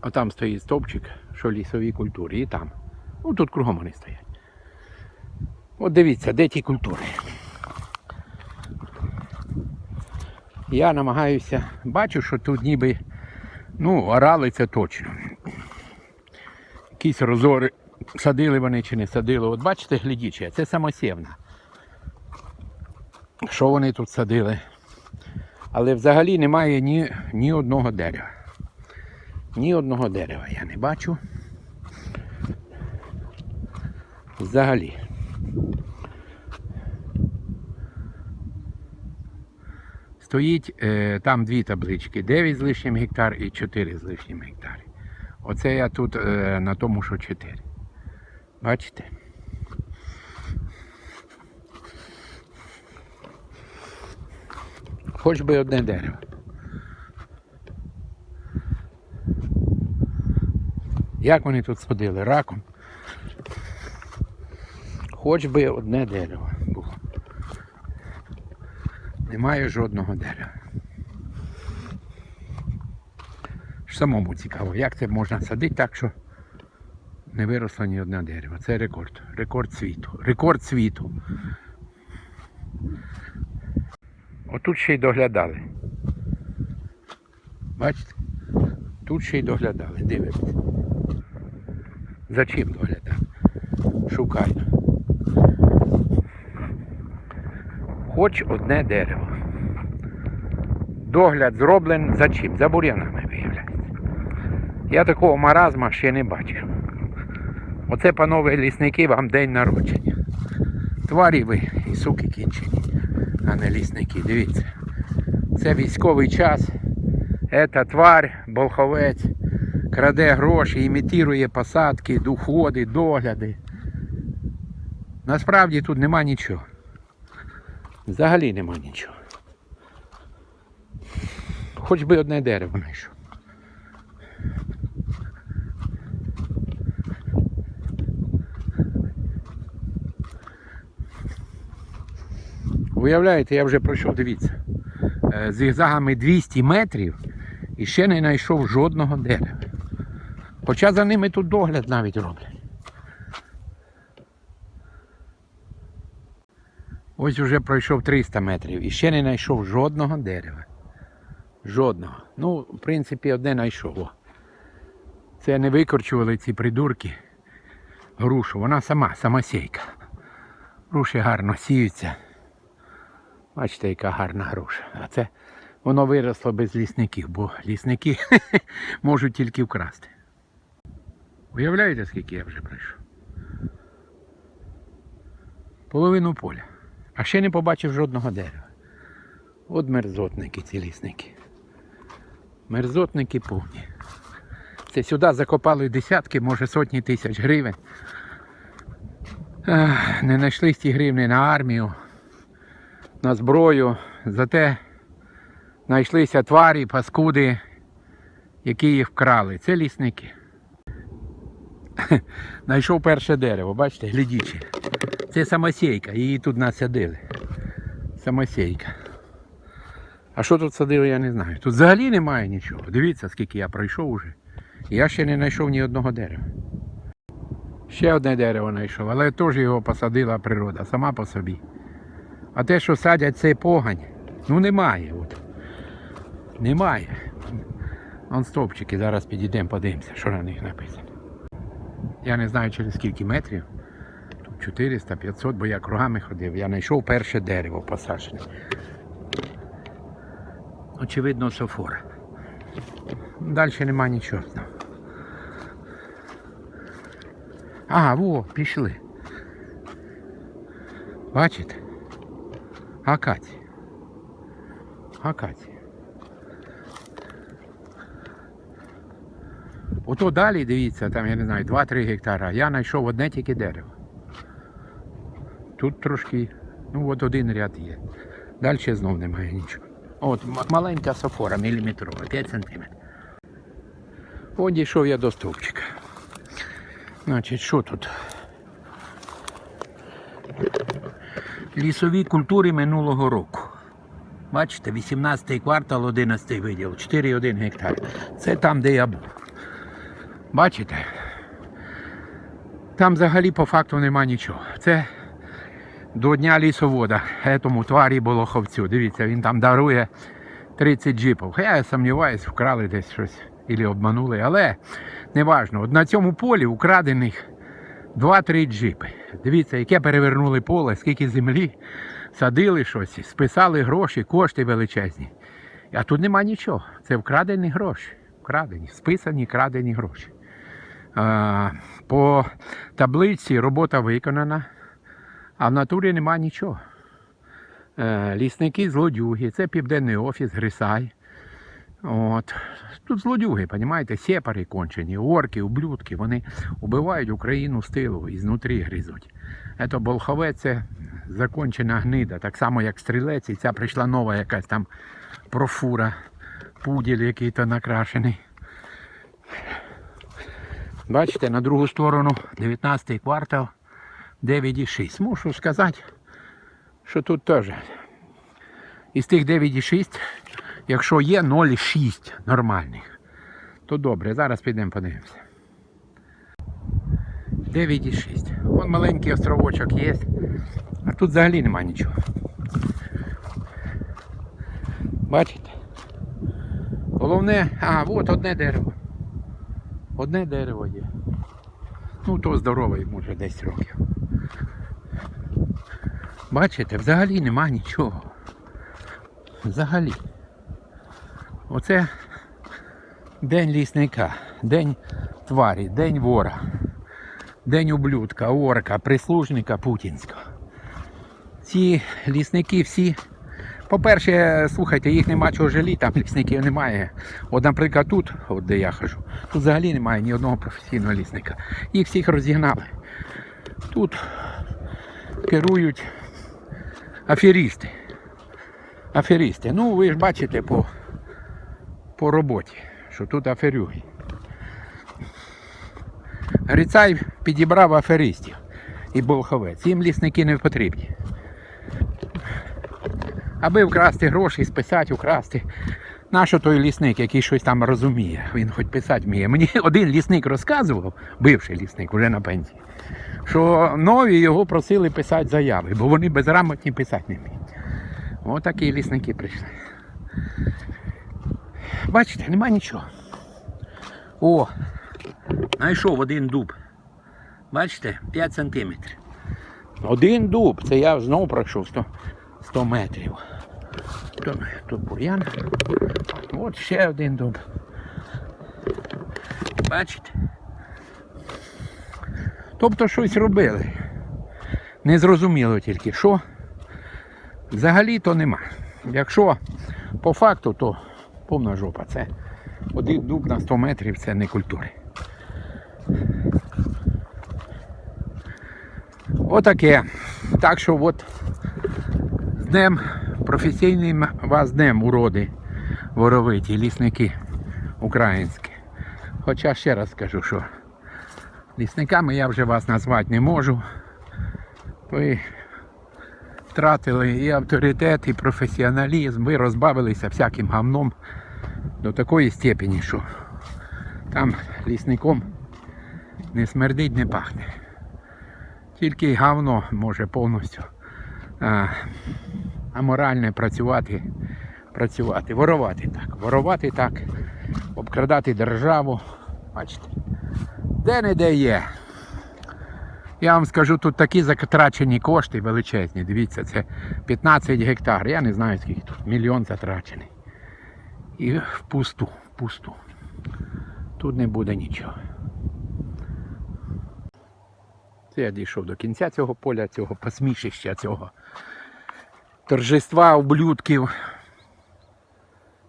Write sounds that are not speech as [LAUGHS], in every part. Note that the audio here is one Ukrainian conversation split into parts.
А там стоїть стовпчик, що лісові культури, і там. Ну тут кругом вони стоять. От дивіться, де ті культури. Я намагаюся, бачу, що тут ніби, ну, орали це точно. Якісь розори, садили вони чи не садили. От бачите, глядіче, це самосівна. Що вони тут садили? Але взагалі немає ні, ні одного дерева. Ні одного дерева я не бачу. Взагалі. Стоїть е, там дві таблички: 9 з лишнім гектар і 4 з лишнім гектар. Оце я тут е, на тому, що 4. Бачите? Хоч би одне дерево. Як вони тут сходили? Раком. Хоч би одне дерево було. Немає жодного дерева. Самому цікаво, як це можна садити так, що не виросло ні одне дерево. Це рекорд. Рекорд світу. Рекорд світу. Отут ще й доглядали. Бачите? Тут ще й доглядали, дивимося. За чим доглядали? Шукаю. Хоч одне дерево. Догляд зроблений за чим? За бур'янами виявляється. Я такого маразма ще не бачив. Оце, панове лісники, вам день народження. Тварі ви і суки кінчені, а не лісники. Дивіться. Це військовий час. Ета тварь, болховець, краде гроші, імітує посадки, доходи, догляди. Насправді тут нема нічого. Взагалі нема нічого. Хоч би одне дерево знайшов. Уявляєте, я вже пройшов, дивіться, е, зигзагами 200 метрів і ще не знайшов жодного дерева. Хоча за ними тут догляд навіть роблять. Ось уже пройшов 300 метрів і ще не знайшов жодного дерева. Жодного. Ну, в принципі, одне знайшов. Це не викорчували ці придурки грушу. Вона сама, самосійка. Груші гарно сіються. Бачите, яка гарна груша. А це воно виросло без лісників, бо лісники [LAUGHS] можуть тільки вкрасти. Уявляєте, скільки я вже пройшов? Половину поля. А ще не побачив жодного дерева. От мерзотники ці лісники. Мерзотники повні. Це сюди закопали десятки, може сотні тисяч гривень. Ах, Не знайшли ті гривні на армію, на зброю. Зате знайшлися тварі, паскуди, які їх вкрали. Це лісники. [LAUGHS] Знайшов перше дерево, бачите, глядічі. Це самосійка, її тут насадили. Самосійка. А що тут садили, я не знаю. Тут взагалі немає нічого. Дивіться, скільки я пройшов уже. Я ще не знайшов ні одного дерева. Ще одне дерево знайшов, але теж його посадила природа, сама по собі. А те, що садять, це погань. Ну немає. От. Немає. Вон стовпчики, зараз підійдемо, подивимося, що на них написано. Я не знаю через скільки метрів. Тут 400, 500, бо я кругами ходив. Я знайшов перше дерево посаджене. Очевидно, софора. Далі нема нічого. Ага, во, пішли. Бачите? Акація. Акація. Ото далі, дивіться, там, я не знаю, 2-3 гектара. Я знайшов одне тільки дерево. Тут трошки, ну от один ряд є. Далі знов немає нічого. От маленька софора, міліметрова, 5 см. От дійшов я до стовпчика. Значить, що тут? Лісові культури минулого року. Бачите, 18 квартал, 11 виділ, 4,1 гектар. Це там, де я був. Бачите? Там взагалі по факту нема нічого. Це до дня лісовода, етому тварі Болоховцю. Дивіться, він там дарує 30 джипів. Я сумніваюсь, вкрали десь щось або обманули. Але неважно. От на цьому полі украдених 2-3 джипи. Дивіться, яке перевернули поле, скільки землі, садили щось, списали гроші, кошти величезні. А тут нема нічого. Це вкрадені гроші. Вкрадені, списані, крадені гроші. По таблиці робота виконана, а в натурі нема нічого. Е, лісники злодюги, це південний офіс, Грисай. От. Тут злодюги, розумієте, сепари кончені, орки, ублюдки, вони убивають Україну з тилу і знутрі гризуть. Це Болховець це закончена гнида, так само як стрілець, і ця прийшла нова якась там профура, пуділь який-то накрашений. Бачите, на другу сторону 19 квартал 9,6. Мушу сказати, що тут теж із тих 9,6, якщо є 0,6 нормальних, то добре. Зараз підемо подивимося. 9,6. Вон маленький островочок є. А тут взагалі нема нічого. Бачите? Головне, а, от одне дерево. Одне дерево є. Ну, то здорове йому вже 10 років. Бачите, взагалі нема нічого. Взагалі. Оце день лісника, день тварі, день вора, день ублюдка, орка, прислужника путінського. Ці лісники всі. По-перше, слухайте, їх нема чого жаліти, там лісників немає. От, наприклад, тут, от де я хожу, тут взагалі немає ні одного професійного лісника. Їх всіх розігнали. Тут керують аферісти. Аферісти. Ну, ви ж бачите по, по роботі, що тут аферюги. Грицай підібрав аферистів і Болховець. Їм лісники не потрібні. Аби вкрасти гроші, списати, украсти. Нащо той лісник, який щось там розуміє, він хоч писати вміє. Мені [LAUGHS] один лісник розказував, бивший лісник, вже на пенсії, що нові його просили писати заяви, бо вони безграмотні писати не вміють. Такі лісники прийшли. Бачите, нема нічого. О, знайшов один дуб. Бачите, 5 сантиметрів. Один дуб, це я знову пройшов 100, 100 метрів. Тут, бур'ян. От ще один дуб. Бачите? Тобто щось робили. Незрозуміло тільки що. Взагалі то нема. Якщо по факту, то повна жопа. Це один дуб на 100 метрів це не культури. Отаке. Так що от днем професійним вас днем уроди воровиті, лісники українські. Хоча ще раз скажу, що лісниками я вже вас назвати не можу. Ви втратили і авторитет, і професіоналізм, ви розбавилися всяким гавном до такої степені, що там лісником не смердить, не пахне. Тільки говно може повністю а, аморальне працювати, працювати, ворувати так, ворувати так, обкрадати державу. Бачите, де не де є. Я вам скажу, тут такі затрачені кошти величезні. Дивіться, це 15 гектар. Я не знаю скільки тут. Мільйон затрачений. І впусту, впусту. Тут не буде нічого. Це я дійшов до кінця цього поля, цього посмішища, цього торжества ублюдків.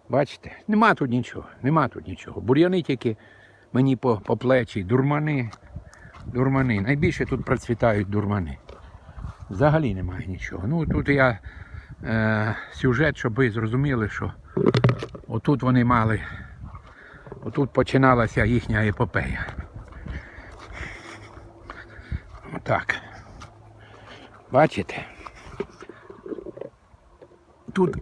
Бачите, нема тут нічого, нема тут нічого. Бур'яни тільки мені по, по плечі, дурмани, дурмани. Найбільше тут процвітають дурмани. Взагалі немає нічого. Ну тут я е, сюжет, щоб ви зрозуміли, що отут вони мали, отут починалася їхня епопея. Отак. Бачите? Тут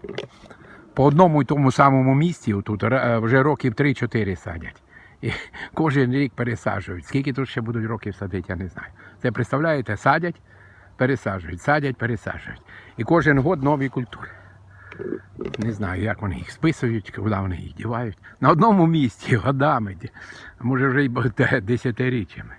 по одному і тому самому місці, тут е, вже років 3-4 садять. І кожен рік пересаджують. Скільки тут ще будуть років садити, я не знаю. Це представляєте, садять, пересаджують, садять, пересаджують. І кожен год нові культури. Не знаю, як вони їх списують, куди вони їх дівають. На одному місці, годами, може вже й десятиріччями.